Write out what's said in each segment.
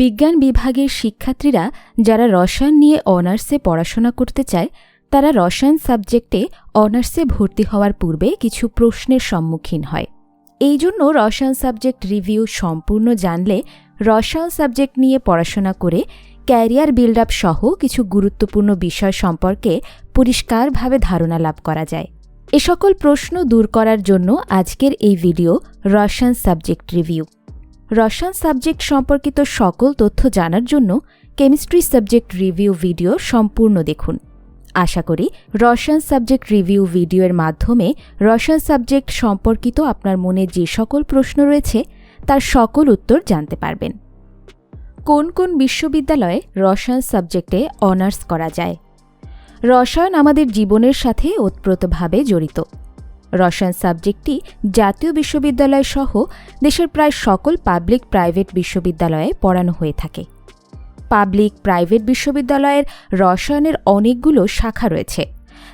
বিজ্ঞান বিভাগের শিক্ষার্থীরা যারা রসায়ন নিয়ে অনার্সে পড়াশোনা করতে চায়, তারা রসায়ন সাবজেক্টে অনার্সে ভর্তি হওয়ার পূর্বে কিছু প্রশ্নের সম্মুখীন হয়। এই জন্য রসায়ন সাবজেক্ট রিভিউ সম্পূর্ণ জানলে রসায়ন সাবজেক্ট নিয়ে পড়াশোনা করে ক্যারিয়ার বিল্ড আপ সহ কিছু গুরুত্বপূর্ণ বিষয় সম্পর্কে পরিষ্কারভাবে ধারণা লাভ করা যায়। এ সকল প্রশ্ন দূর করার জন্য আজকের এই ভিডিও রসায়ন সাবজেক্ট রিভিউ। রসায়ন সাবজেক্ট সম্পর্কিত সকল তথ্য জানার জন্য কেমিস্ট্রি সাবজেক্ট রিভিউ ভিডিও সম্পূর্ণ দেখুন। আশা করি রসায়ন সাবজেক্ট রিভিউ ভিডিওর মাধ্যমে রসায়ন সাবজেক্ট সম্পর্কিত আপনার মনে যে সকল প্রশ্ন রয়েছে, তার সকল উত্তর জানতে পারবেন। কোন কোন বিশ্ববিদ্যালয়ে রসায়ন সাবজেক্টে অনার্স করা যায়? রসায়ন আমাদের জীবনের সাথে ওতপ্রোতভাবে জড়িত। রসায়ন সাবজেক্টটি জাতীয় বিশ্ববিদ্যালয় সহ দেশের প্রায় সকল পাবলিক প্রাইভেট বিশ্ববিদ্যালয়ে পড়ানো হয়ে থাকে। পাবলিক প্রাইভেট বিশ্ববিদ্যালয়ের রসায়নের অনেকগুলো শাখা রয়েছে,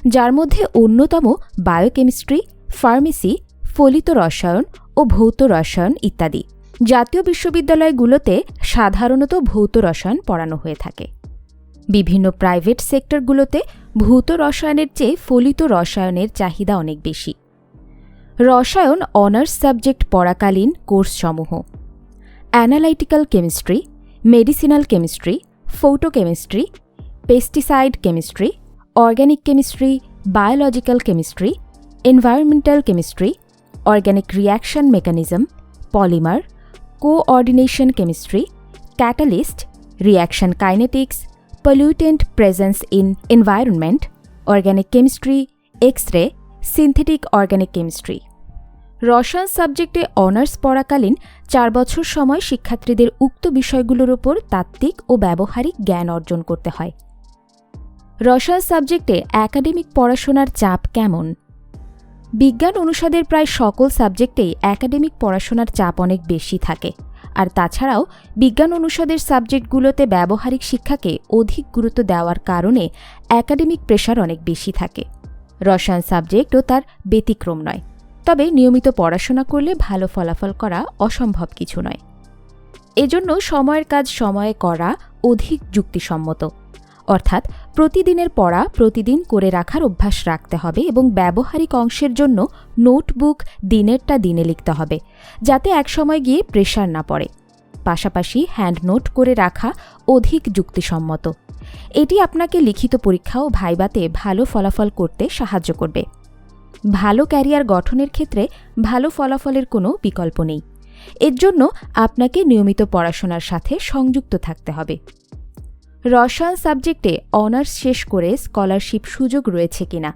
যার মধ্যে অন্যতম বায়োকেমিস্ট্রি, ফার্মেসি, ফলিত রসায়ন ও ভৌত রসায়ন ইত্যাদি। জাতীয় বিশ্ববিদ্যালয়গুলোতে সাধারণত ভৌত রসায়ন পড়ানো হয়ে থাকে। বিভিন্ন প্রাইভেট সেক্টরগুলোতে ভৌত রসায়নের চেয়ে ফলিত রসায়নের চাহিদা অনেক বেশি। রসায়ন অনার্স সাবজেক্ট পড়াকালীন কোর্সসমূহ analytical chemistry medicinal chemistry photochemistry pesticide chemistry organic chemistry biological chemistry environmental chemistry organic reaction mechanism polymer coordination chemistry catalyst reaction kinetics pollutant presence in environment, organic chemistry, X-ray, synthetic organic chemistry. রসায়ন সাবজেক্টে honours পড়াকালীন চার বছর সময় শিক্ষার্থীদের উক্ত বিষয়গুলোর ওপর তাত্ত্বিক ও ব্যবহারিক জ্ঞান অর্জন করতে হয়। রসায়ন সাবজেক্টে একাডেমিক পড়াশোনার চাপ কেমন? বিজ্ঞান অনুষদের প্রায় সকল সাবজেক্টেই একাডেমিক পড়াশোনার চাপ অনেক বেশি থাকে। আর তাছাড়াও বিজ্ঞান অনুষদের সাবজেক্টগুলোতে ব্যবহারিক শিক্ষাকে অধিক গুরুত্ব দেওয়ার কারণে একাডেমিক প্রেশার অনেক বেশি থাকে। রসায়ন সাবজেক্টও তার ব্যতিক্রম নয়। তবে নিয়মিত পড়াশোনা করলে ভালো ফলাফল করা অসম্ভব কিছু নয়। এজন্য সময়ের কাজ সময়ে করা অধিক যুক্তিসম্মত। অর্থাৎ প্রতিদিনের পড়া প্রতিদিন করে রাখার অভ্যাস রাখতে হবে এবং ব্যবহারিক অংশের জন্য নোটবুক দিনেরটা দিনে লিখতে হবে, যাতে একসময় গিয়ে প্রেশার না পড়ে। পাশাপাশি হ্যান্ড নোট করে রাখা অধিক যুক্তিসম্মত। এটি আপনাকে লিখিত পরীক্ষা ও ভাইবাতে ভালো ফলাফল করতে সাহায্য করবে। ভালো ক্যারিয়ার গঠনের ক্ষেত্রে ভালো ফলাফলের কোনো বিকল্প নেই। এর জন্য আপনাকে নিয়মিত পড়াশোনার সাথে সংযুক্ত থাকতে হবে। রসায়ন সাবজেক্টে অনার্স শেষ করে স্কলারশিপ সুযোগ রয়েছে কিনা?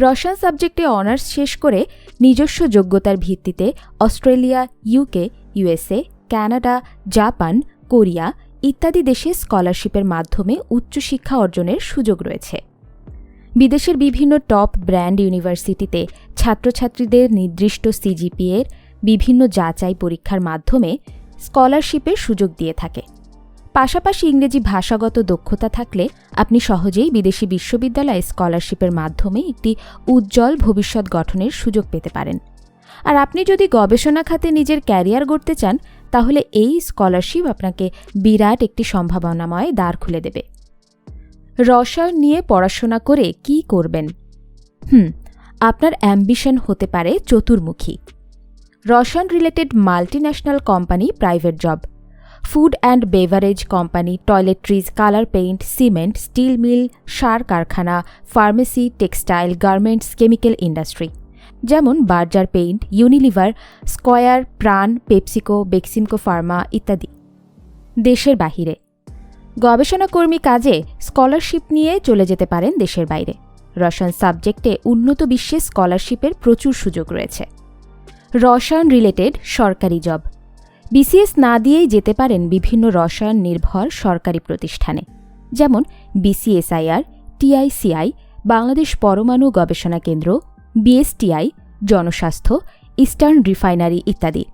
রসায়ন সাবজেক্টে অনার্স শেষ করে নিজস্ব যোগ্যতার ভিত্তিতে Australia UK USA Canada, Japan, Korea ইত্যাদি দেশে স্কলারশিপের মাধ্যমে উচ্চশিক্ষা অর্জনের সুযোগ রয়েছে। বিদেশের বিভিন্ন টপ ব্র্যান্ড ইউনিভার্সিটিতে ছাত্রছাত্রীদের নির্দিষ্ট সিজিপিএর বিভিন্ন যাচাই পরীক্ষার মাধ্যমে স্কলারশিপের সুযোগ দিয়ে থাকে। পাশাপাশি ইংরেজি ভাষাগত দক্ষতা থাকলে আপনি সহজেই বিদেশি বিশ্ববিদ্যালয়ে স্কলারশিপের মাধ্যমে একটি উজ্জ্বল ভবিষ্যৎ গঠনের সুযোগ পেতে পারেন। আর আপনি যদি গবেষণা খাতে নিজের ক্যারিয়ার গড়তে চান, তাহলে এই স্কলারশিপ আপনাকে বিরাট একটি সম্ভাবনাময় দ্বার খুলে দেবে। রসায়ন নিয়ে পড়াশোনা করে কি করবেন? হুম, আপনার অ্যাম্বিশন হতে পারে চতুর্মুখী। রসায়ন related multi national company private job. Food and beverage company, toiletries, colour paint, cement, steel mill, সার কারখানা, pharmacy, textile, garments, chemical industry. যেমন Berger paint, Unilever, Square, Pran, PepsiCo, Beximco pharma ইত্যাদি। দেশের বাহিরে। গবেষণাকর্মী কাজে স্কলারশিপ নিয়ে চলে যেতে পারেন দেশের বাইরে। রসায়ন সাবজেক্টে উন্নত বিশ্বে স্কলারশিপের প্রচুর সুযোগ রয়েছে। রসায়ন রিলেটেড সরকারি জব। বিসিএস না দিয়েই যেতে পারেন বিভিন্ন রসায়ন নির্ভর সরকারি প্রতিষ্ঠানে। যেমন বিসিএসআইআর, টিআইসিআই, বাংলাদেশ পরমাণু গবেষণা কেন্দ্র, বিএসটিআই, জনস্বাস্থ্য, ইস্টার্ন রিফাইনারি ইত্যাদি।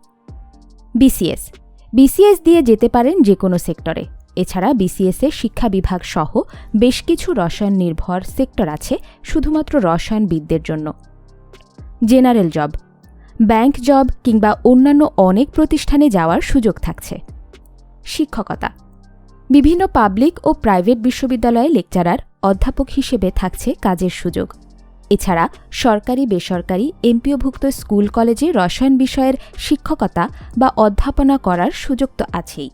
বিসিএস। বিসিএস দিয়ে যেতে পারেন যে কোনো সেক্টরে। এছাড়া বিসিএসে শিক্ষা বিভাগ সহ বেশ কিছু রসায়ন নির্ভর সেক্টর আছে শুধুমাত্র রসায়নবিদদের জন্য। জেনারেল জব, ব্যাংক জব কিংবা অন্যান্য অনেক প্রতিষ্ঠানে যাওয়ার সুযোগ থাকছে। শিক্ষকতা, বিভিন্ন পাবলিক ও প্রাইভেট বিশ্ববিদ্যালয়ে লেকচারার অধ্যাপক হিসেবে থাকছে কাজের সুযোগ। এছাড়া সরকারি, বেসরকারি, এমপিওভুক্ত স্কুল, কলেজে রসায়ন বিষয়ের শিক্ষকতা বা অধ্যাপনা করার সুযোগ তো আছেই।